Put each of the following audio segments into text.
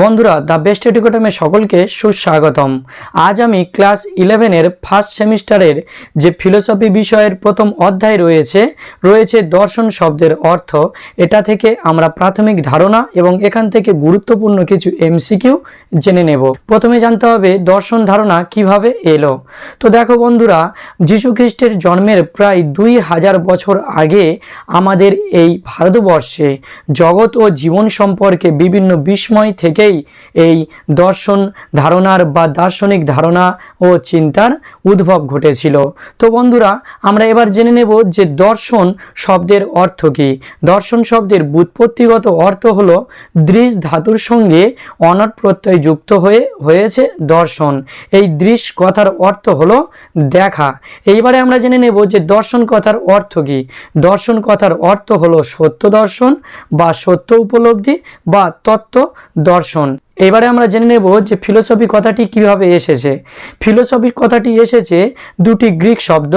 বন্ধুরা, the best এডুকেটামে সকলকে সুস্বাগতম। আজ আমি ক্লাস ইলেভেনের ফার্স্ট সেমিস্টারের যে ফিলোসফি বিষয়ের প্রথম অধ্যায় রয়েছে রয়েছে দর্শন শব্দের অর্থ। এটা থেকে আমরা প্রাথমিক ধারণা এবং এখান থেকে গুরুত্বপূর্ণ কিছু এমসিকিউ জেনে নেব। প্রথমে জানতে হবে দর্শন ধারণা কীভাবে এলো। তো দেখো বন্ধুরা, যীশু খ্রিস্টের জন্মের প্রায় দুই হাজার বছর আগে আমাদের এই ভারতবর্ষে জগৎ ও জীবন সম্পর্কে বিভিন্ন বিস্ময় থেকেই এই দর্শন ধারণার বা দার্শনিক ধারণা ও চিন্তার উদ্ভব ঘটেছিল। তো বন্ধুরা, আমরা এবার জেনে নেব যে দর্শন শব্দের অর্থ কী। দর্শন শব্দের বুৎপত্তিগত অর্থ হলো দৃশ ধাতুর সঙ্গে অনট প্রত্যয় যুক্ত হয়ে, হয়েছে দর্শন। এই দৃশ কথার অর্থ হলো দেখা। এইবারে আমরা জেনে নেব যে দর্শন কথার অর্থ কী। দর্শন কথার অর্থ হলো সত্য দর্শন বা সত্য উপলব্ধি বা তত্ত্ব দর্শন। এবারে আমরা জেনে নেব যে ফিলোসফি কথাটি কীভাবে এসেছে। ফিলোসফি কথাটি এসেছে দুটি গ্রিক শব্দ,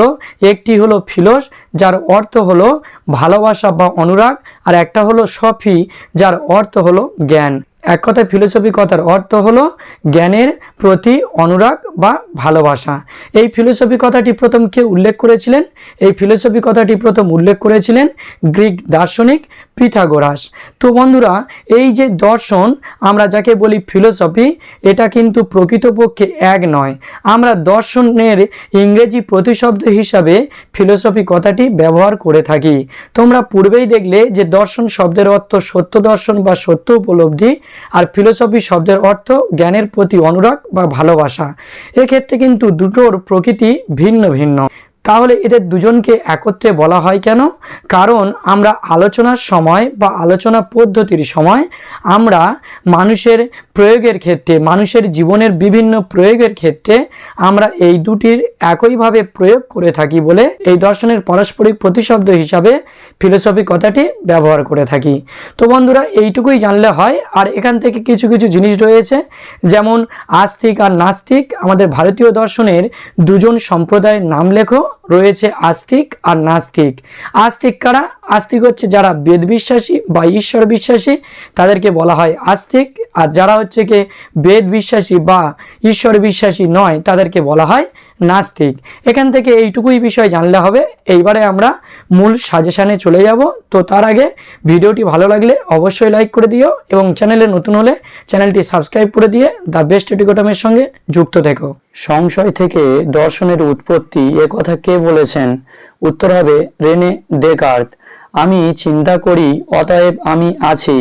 একটি হলো ফিলোস যার অর্থ হলো ভালোবাসা বা অনুরাগ, আর একটা হলো সফি, যার অর্থ হলো জ্ঞান। এক কথায় ফিলোসফি কথার অর্থ হলো জ্ঞানের প্রতি অনুরাগ বা ভালোবাসা। এই ফিলোসফি কথাটি প্রথম কে উল্লেখ করেছিলেন? এই ফিলোসফি কথাটি প্রথম উল্লেখ করেছিলেন গ্রিক দার্শনিক পিথাগোরাস। তো বন্ধুরা, এই যে দর্শন, আমরা যাকে বলি ফিলোসফি, এটা কিন্তু প্রকৃতপক্ষে এক নয়। আমরা দর্শনের ইংরেজি প্রতিশব্দ হিসাবে ফিলোসফি কথাটি ব্যবহার করে থাকি। তোমরা পূর্বেই দেখলে যে দর্শন শব্দের অর্থ সত্য দর্শন বা সত্য উপলব্ধি আর ফিলোসফি শব্দের অর্থ জ্ঞানের প্রতি অনুরাগ বা ভালোবাসা। এক্ষেত্রে কিন্তু দুটোর প্রকৃতি ভিন্ন ভিন্ন। তাহলে এদের দুজনকে একত্রে বলা হয় কেন? কারণ আমরা আলোচনার সময় বা আলোচনা পদ্ধতির সময় আমরা মানুষের প্রয়োগের ক্ষেত্রে, মানুষের জীবনের বিভিন্ন প্রয়োগের ক্ষেত্রে আমরা এই দুটির একইভাবে প্রয়োগ করে থাকি বলে এই দর্শনের পারস্পরিক প্রতিশব্দ হিসাবে ফিলোসফি কথাটি ব্যবহার করে থাকি। তো বন্ধুরা, এইটুকুই জানলে হয়। আর এখান থেকে কিছু কিছু জিনিস রয়েছে, যেমন আস্তিক আর নাস্তিক। আমাদের ভারতীয় দর্শনের দুজন সম্প্রদায়ের নাম লেখো, রয়েছে আস্তিক আর নাস্তিক। আস্তিক কারা? আস্তিক হচ্ছে যারা বেদ বিশ্বাসী বা ঈশ্বর বিশ্বাসী তাদেরকে বলা হয় আস্তিক। আর যারা হচ্ছে কি বেদ বিশ্বাসী বা ঈশ্বর বিশ্বাসী নয়, তাদেরকে বলা হয় নাস্তিক। এখান থেকে এইটুকুই বিষয় জানলে হবে। এইবারে আমরা মূল সাজেশানে চলে যাব। তো তার আগে ভিডিওটি ভালো লাগলে অবশ্যই লাইক করে দিও এবং চ্যানেলে নতুন হলে চ্যানেলটি সাবস্ক্রাইব করে দিয়ে দ্য বেস্ট এডুকেটমের সঙ্গে যুক্ত থেকো। সংশয় থেকে দর্শনের উৎপত্তি এ কথা কে বলেছেন? উত্তর হবে রেনে দেকার্ত আমি চিন্তা করি, অতএব আমি আছি।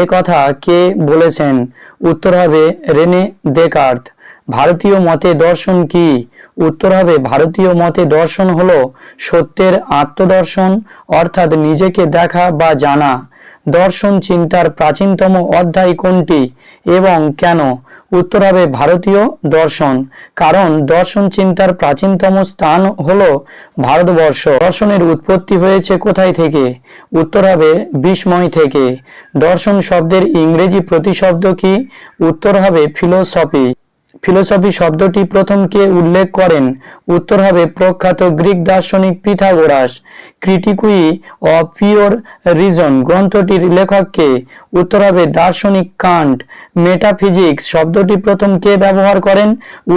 এ কথা কে বলেছেন? উত্তর হবে রেনে দেকার্ত ভারতীয় মতে দর্শন কি? উত্তর হবে, ভারতীয় মতে দর্শন হলো সত্যের আত্মদর্শন, অর্থাৎ নিজেকে দেখা বা জানা। দর্শন চিন্তার প্রাচীনতম অধ্যায় কোনটি এবং কেন? উত্তর হবে, ভারতীয় দর্শন। কারণ দর্শন চিন্তার প্রাচীনতম স্থান হলো ভারতবর্ষ। দর্শনের উৎপত্তি হয়েছে কোথায় থেকে? উত্তর হবে, বিস্ময় থেকে। দর্শন শব্দের ইংরেজি প্রতিশব্দ কি? উত্তর হবে, ফিলোসফি। ফিলোসফি শব্দটি প্রথম কে উল্লেখ করেন। উত্তর হবে প্রখ্যাত গ্রিক দার্শনিক Pythagoras. Critique of pure reason গ্রন্থটির লেখককে। উত্তর হবে দার্শনিক কান্ট। মেটাফিজিক্স শব্দটি প্রথম কে ব্যবহার করেন।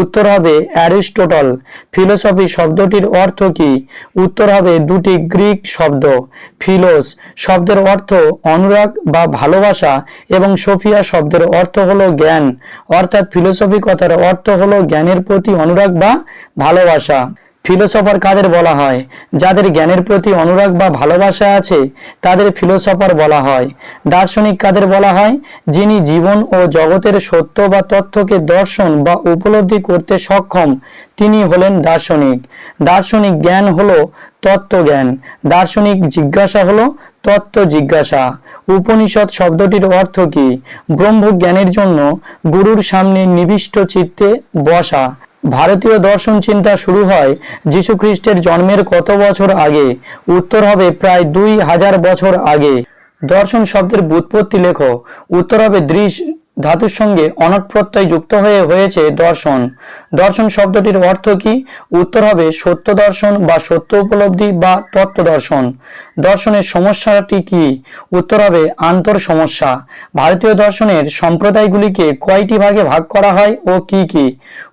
উত্তর হবে অ্যারিস্টোটল। ফিলোসফি শব্দটির অর্থ কি? উত্তর হবে দুটি গ্রিক শব্দ। ফিলোস শব্দের অর্থ অনুরাগ বা ভালোবাসা এবং সোফিয়া শব্দের অর্থ হলো জ্ঞান। অর্থাৎ ফিলোসফি কথার অর্থ হলো জ্ঞানের প্রতি অনুরাগ বা ভালোবাসা। ফিলোসফার কাদের বলা হয়? যাদের জ্ঞানের প্রতি অনুরাগ বা ভালোবাসা আছে, তাদের ফিলোসফার বলা হয়। দার্শনিক কাদের বলা হয়? যিনি জীবন ও জগতের সত্য বা তথ্যকে দর্শন বা উপলব্ধি করতে সক্ষম, তিনি হলেন দার্শনিক। দার্শনিক জ্ঞান হলো তত্ত্বজ্ঞান। দার্শনিক জিজ্ঞাসা হলো তত্ত্ব জিজ্ঞাসা। উপনিষদ শব্দটির অর্থ কি? ব্রহ্মজ্ঞানের জন্য গুরুর সামনে নিবিষ্ট চিত্তে বসা। ভারতীয় দর্শন চিন্তা শুরু হয় যীশু খ্রিস্টের জন্মের কত বছর আগে। উত্তর হবে প্রায় দুই হাজার বছর আগে। দর্শন শব্দের বুৎপত্তি লেখ। উত্তর হবে দৃশ ধাতুর সঙ্গে অনট প্রত্যয় যুক্ত হয়ে হয়েছে দর্শন। দর্শন শব্দটির অর্থ কি? উত্তর হবে সত্য দর্শন বা সত্য উপলব্ধি বা তত্ত্ব দর্শন। দর্শনের সমস্যাটি কি? উত্তর হবে আন্তর সমস্যা। ভারতীয় দর্শনের সম্প্রদায়গুলিকে কয়টি ভাগে ভাগ করা হয় ও কি কি?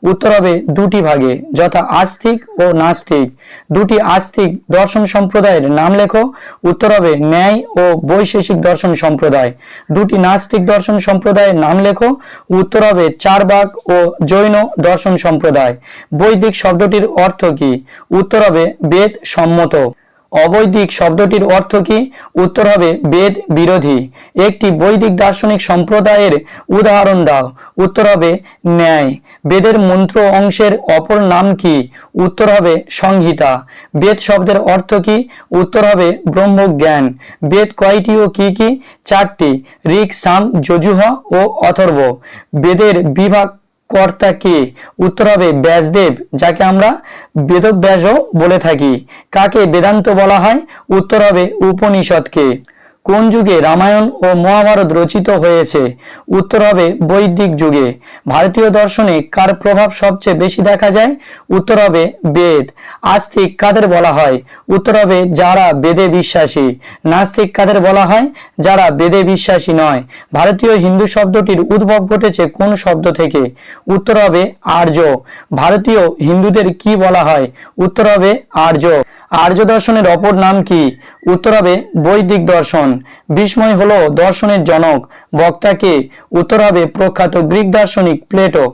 উত্তর হবে দুটি ভাগে, যথা আস্তিক ও নাস্তিক। দুটি আস্তিক দর্শন সম্প্রদায়ের নাম লেখো। উত্তর হবে ন্যায় ও বৈশেষিক দর্শন সম্প্রদায়। দুটি নাস্তিক দর্শন সম্প্রদায়ের নাম লেখো, উত্তর হবে চারবাক ও জৈন দর্শন সম্প্রদায়। বৈদিক শব্দটির অর্থ কি? উত্তর হবে বেদ সম্মত। অবৈদিক শব্দটির অর্থ কি? উত্তর হবে বেদ বিরোধী। একটি বৈদিক দার্শনিক সম্প্রদায়ের উদাহরণ দাও। উত্তর হবে ন্যায়। বেদের মন্ত্র অংশের অপর নাম কি? উত্তর হবে সংহিতা। বেদ শব্দের অর্থ কি? উত্তর হবে ব্রহ্মজ্ঞান। বেদ কয়টি ও কি কি? চারটি। ঋক, সাম, যজুহ ও অথর্ব। বেদের বিভাগ কর্তা কে? উত্তর হবে ব্যাসদেব, যাকে আমরা বেদব্যাসও বলে থাকি। কাকে বেদান্ত বলা হয়? উত্তর হবে উপনিষদকে। কোন যুগে রামায়ণ ও মহাভারত রচিত হয়েছে? উত্তর হবে বৈদিক যুগে। ভারতীয় দর্শনে কার প্রভাব সবচেয়ে বেশি দেখা যায়? উত্তর হবে বেদ। আস্তিক কাদের বলা হয়? উত্তর হবে যারা বেদে বিশ্বাসী। নাস্তিক কাদের বলা হয়? যারা বেদে বিশ্বাসী নয়। ভারতীয় হিন্দু শব্দটির উদ্ভব ঘটেছে কোন শব্দ থেকে? উত্তর হবে আর্য। ভারতীয় হিন্দুদের কি বলা হয়? উত্তর হবে আর্য। আর্য দর্শনের অপর নাম কি? উত্তর হবে বৈদিক দর্শন। বিস্ময় হলো দর্শনের জনক বক্তাকে উত্তর হবে প্রখ্যাত গ্রিক দার্শনিক প্লেটো।